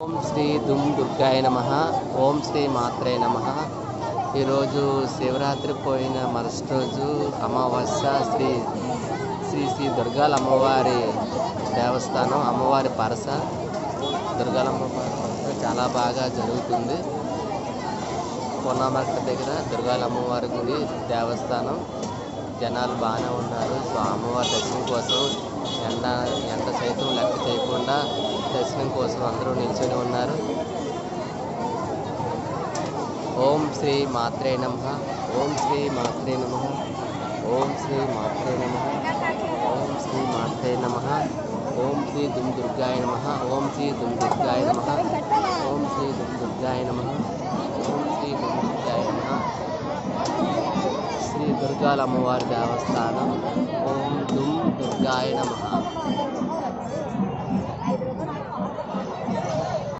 ఓం శ్రీ దుమ్ దుర్గాయ నమ ఓం శ్రీ మాత్రే నమ. ఈరోజు శివరాత్రి పోయిన మరుసటి రోజు అమావాస్య శ్రీ శ్రీ శ్రీ దుర్గాల అమ్మవారి దేవస్థానం అమ్మవారి పరస. దుర్గాల అమ్మవారి చాలా బాగా జరుగుతుంది. పొన్నామర్క దగ్గర దుర్గాల అమ్మవారి గుడి దేవస్థానం. జనాలు బాగానే ఉన్నారు. సో అమ్మవారి దర్శనం కోసం ఎండ ఎండ సైతం లెక్క చేయకుండా దర్శనం కోసం అందరూ నిల్చొని ఉన్నారు ఓం శ్రీ మాత్రే నమ ఓం శ్రీ మాత్రే నమ ఓం శ్రీ మాత్రే నమ ఓం శ్రీ మాత్రే నమ ఓం శ్రీ దుమ్ దుర్గాయ నమ ఓం శ్రీ దుమ్ దుర్గాయ నమ ఓం శ్రీ దుమ్ దుర్గాయ నమ ఓం శ్రీ దుమ్ దుర్గాయ నమ శ్రీ దుర్గాల అమ్మవారి దేవస్థానం ఓం దుమ్ దుర్గాయ నమ